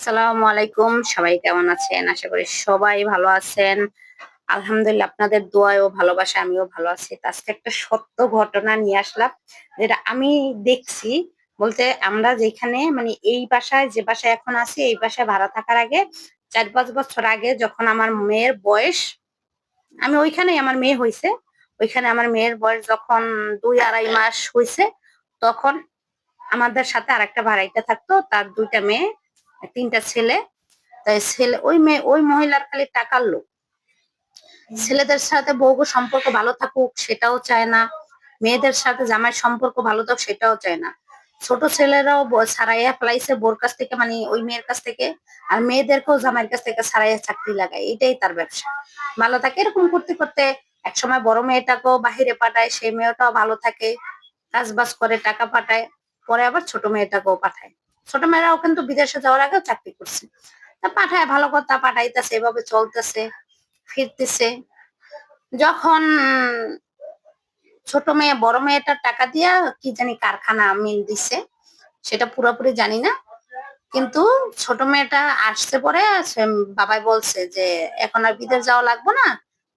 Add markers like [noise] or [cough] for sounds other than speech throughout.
আসসালামু আলাইকুম। সবাই কেমন আছেন? আশা করি সবাই ভালো আছেন। আলহামদুলিল্লাহ আপনাদের দোয়ায় ও ভালোবাসা আমিও ভালো আছি। আজকে একটা সত্য ঘটনা নিয়ে আসলাম, যেটা আমি দেখছি। বলতে আমরা যেখানে মানে এই বাসায়, যে বাসায় এখন আছি, এই বাসায় ভাড়া থাকার আগে, চার পাঁচ বছর আগে যখন আমার মেয়ের বয়স, আমি ওইখানেই আমার মেয়ে হয়েছে ওইখানে আমার মেয়ের বয়স যখন দুই আড়াই মাস হয়েছে তখন আমাদের সাথে আর একটা ভাড়াইটা থাকতো। তার দুইটা মেয়ে তিনটা ছেলে। তাই ছেলে, ওই মেয়ে, ওই মহিলার খালি টাকার লোক ছেলেদের সাথে বউ সম্পর্ক ভালো থাকুক, সেটাও চায় না। মেয়েদের সাথে জামাই সম্পর্ক ভালো থাকুক, সেটাও চায় না। ছোট ছেলেরাও সারাইয়া ফেলাইছে বোর কাছ থেকে মানে ওই মেয়ের কাছ থেকে। আর মেয়েদেরকেও জামাইয়ের কাছ থেকে সারাইয়া চাকরি লাগায়, এটাই তার ব্যবসা। ভালো থাকে এরকম করতে করতে একসময় বড় মেয়েটাকেও বাহিরে পাঠায়, সেই মেয়েটাও ভালো থাকে কাজ বাজ করে, টাকা পাঠায়, পরে আবার ছোট মেয়েটাকেও পাঠায়। ছোট মেয়েরাও কিন্তু বিদেশে যাওয়ার আগেও চাকরি করছে। তা পাঠায় ভালো কথা, পাঠাইতেছে, এভাবে চলতেছে, ফিরতেছে। যখন ছোট মেয়ে, বড় মেয়েটার টাকা দিয়া কি জানি কারখানা মিল দিছে, সেটা পুরোপুরি জানি না। কিন্তু ছোট মেয়েটা আসছে পরে বাবাই বলছে যে, এখন আর বিদেশ যাওয়া লাগবো না।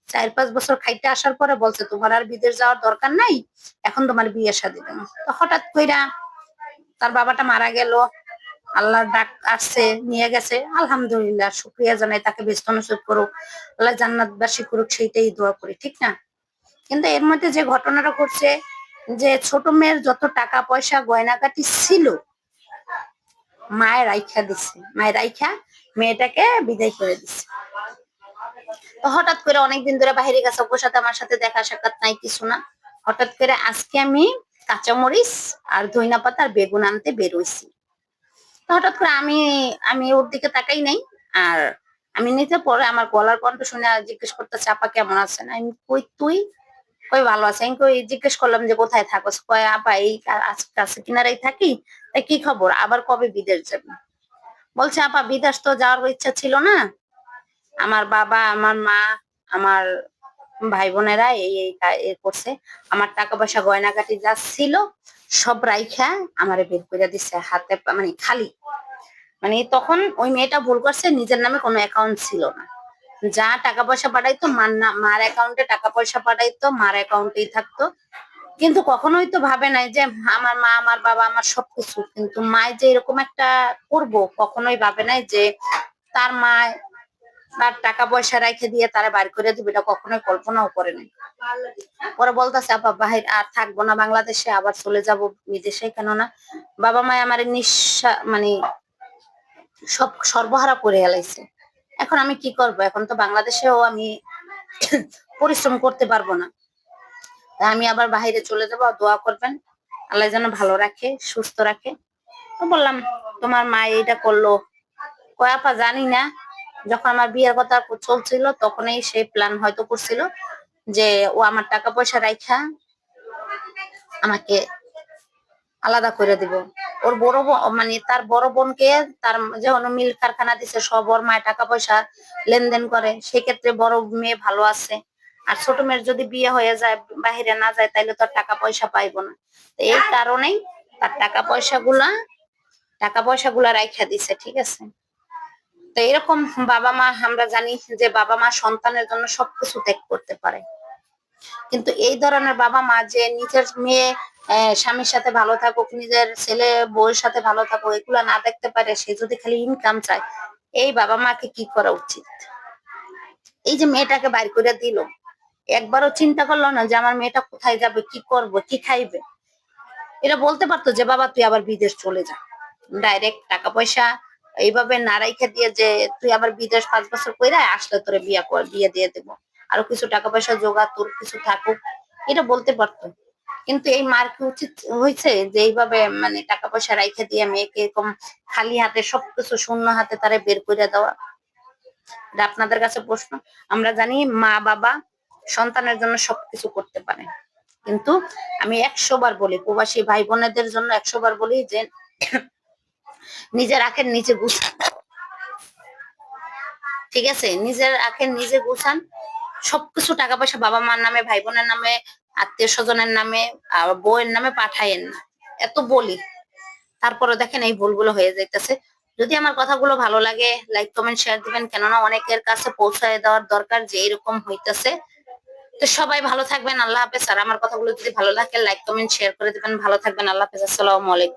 চার পাঁচ বছর খাইতে আসার পরে বলছে, তোমার আর বিদেশ যাওয়ার দরকার নাই। এখন তোমার বিয়ে তো হঠাৎ কইরা তার বাবাটা মারা গেল। আল্লাহর ডাক আসছে, নিয়ে গেছে। আলহামদুলিল্লাহ, শুক্রিয়া জানাই, তাকে ব্যস্ত নসিব করুক। আল্লাহ জান্নাতবাসী করুক, সেইটাই দোয়া করি, ঠিক না? কিন্তু এর মধ্যে যে ঘটনাটা ঘটছে, যে ছোট মেয়ের যত টাকা পয়সা গয়নাগাটি ছিল, মায়ের রাইখা দিছে মায়ের রাইখা মেয়েটাকে বিদায় করে দিচ্ছে। তো হঠাৎ করে অনেকদিন ধরে বাইরে গেছে ওর সাথে আমার সাথে দেখা সাক্ষাৎ নাই, কিছু না। হঠাৎ করে আজকে আমি কাঁচামরিচ আর ধইনা পাতা আর বেগুন আনতে বেরোইছি হঠাৎ করে আমি আমি ওর দিকে তাকাই নাই। আর আমি নিতে পরে আমার গলার কণ্ঠ শুনে জিজ্ঞেস করতেছে, আপা কেমন আছেন? আমি কই, তুই? কই, ভালো আছে। আমি কই, জিজ্ঞেস করলাম যে, কোথায় থাকোস? কয়, আপা এই কাছে কিনারাই থাকি। তাই কি খবর? আবার কবে বিদেশ যাবি? বলছে, আপা, বিদেশ তো যাওয়ার ইচ্ছা ছিল না। আমার বাবা, আমার মা, আমার ভাই বোনেরা এই এই করছে। আমার টাকা পয়সা গয়নাগাটি যা ছিল সব রাইখা আমারে বের করে দিছে, হাতে মানে খালি। মানে তখন ওই মেয়েটা ভুল করছে, নিজের নামে কোনো অ্যাকাউন্ট ছিল না। যা টাকা পয়সা পাঠাইতো, মার না মার অ্যাকাউন্টে টাকা পয়সা পাঠাইতো, মার অ্যাকাউন্টেই থাকতো। কিন্তু কখনোই তো ভাবে নাই যে আমার মা, আমার বাবা, আমার সবকিছু। কিন্তু মায় যে এরকম একটা করব, কখনোই ভাবে নাই যে তার মা তার টাকা পয়সা রেখে দিয়ে তারা বাইর করে দিবে, এটা কখনোই কল্পনাও করে নাই। পরে বলতেছে, আপা, বাহির আর থাকব না, বাংলাদেশে আবার চলে যাব বিদেশে, কেননা বাবা মায় আমার নিঃশ্বা মানে সব, সর্বহারা করে এলাইছে এখন আমি কি করব? এখন তো বাংলাদেশেও আমি [coughs] পরিশ্রম করতে পারব না। আমি আবার বাইরে চলে যাব দোয়া করবেন, আল্লাহ যেন ভালো রাখে, সুস্থ রাখে। বললাম, তোমার মা এইটা করল। কয়াপা জানি না। যখন আমার বিয়ের কথা চলছিল, তখনই সেই প্ল্যান হয়তো করছিল যে ও আমার টাকা পয়সা রাইখা আমাকে আলাদা করে দিব। ওর বড় বোন মানে তার বড় বোনকে তার যেমন মিল কারখানা দিছে, সব ওর মায়ের টাকা পয়সা লেনদেন করে। সেক্ষেত্রে বড় মেয়ে ভালো আছে। আর ছোট মেয়ের যদি বিয়ে হয়ে যায়, বাহিরে না যায়, তাইলে তো টাকা পয়সা পাইবো না। এই কারণেই তার টাকা পয়সা গুলা টাকা পয়সা গুলা রাইখা দিছে, ঠিক আছে? তো এরকম বাবা মা, আমরা জানি যে বাবা মা সন্তানের জন্য সবকিছু ত্যাগ করতে পারে। কিন্তু এই ধরনের বাবা মা যে নিজের মেয়ে স্বামীর সাথে ভালো থাকুক, নিজের ছেলে বউয়ের সাথে ভালো থাকুক, এগুলা না দেখতে পারে, সে যদি খালি ইনকাম চায়, এই বাবা মাকে কি করা উচিত? এই যে মেয়েটাকে বাইর করে দিল, একবারও চিন্তা করল না যে আমার মেয়েটা কোথায় যাবে, কি করব, কি খাইবে? এটা বলতে পারতো যে, বাবা, তুই আবার বিদেশ চলে যা। ডাইরেক্ট টাকা পয়সা এইভাবে না রাইখা দিয়ে যে তুই আবার বিদেশ পাঁচ বছর কইরা আসলে তোরে বিয়া কর বিয়ে দিয়ে দেবো। আরও কিছু টাকা পয়সা জোগা তোর কিছু থাকুক, এটা বলতে পারতো। কিন্তু এই মার কি উচিত হয়েছে যে এইভাবে মানে টাকা পয়সা রাইখা দিয়ে মেয়েকে এরকম খালি হাতে সবকিছু শূন্য হাতে তারে বের করে দেওয়া। এটা আপনাদের কাছে প্রশ্ন। আমরা জানি মা বাবা সন্তানের জন্য সবকিছু করতে পারে। কিন্তু আমি একশো বার বলি, প্রবাসী ভাই বোনেদের জন্য একশো বার বলি যে নিজের আখের নিচে গুছান। ঠিক আছে? নিজের আখের নিজে গুছান। সবকিছু টাকা পয়সা বাবা মার নামে ভাই বোনের নামে আত্মীয় স্বজনের নামে, আর বউয়ের নামে পাঠাইয়েন না। এত বলি। তারপরে দেখেন এই ভুলগুলো হয়ে যাইতেছে। যদি আমার কথাগুলো ভালো লাগে লাইক কমেন্ট শেয়ার দিবেন। কেননা অনেকের কাছে পৌঁছায় দেওয়ার দরকার যে এরকম হইতেছে। তো সবাই ভালো থাকবেন। আল্লাহ হাফেজ। আর আমার কথাগুলো যদি ভালো লাগে লাইক কমেন্ট শেয়ার করে দিবেন। ভালো থাকবেন। আল্লাহ হাফেজ। আসসালামু আলাইকুম।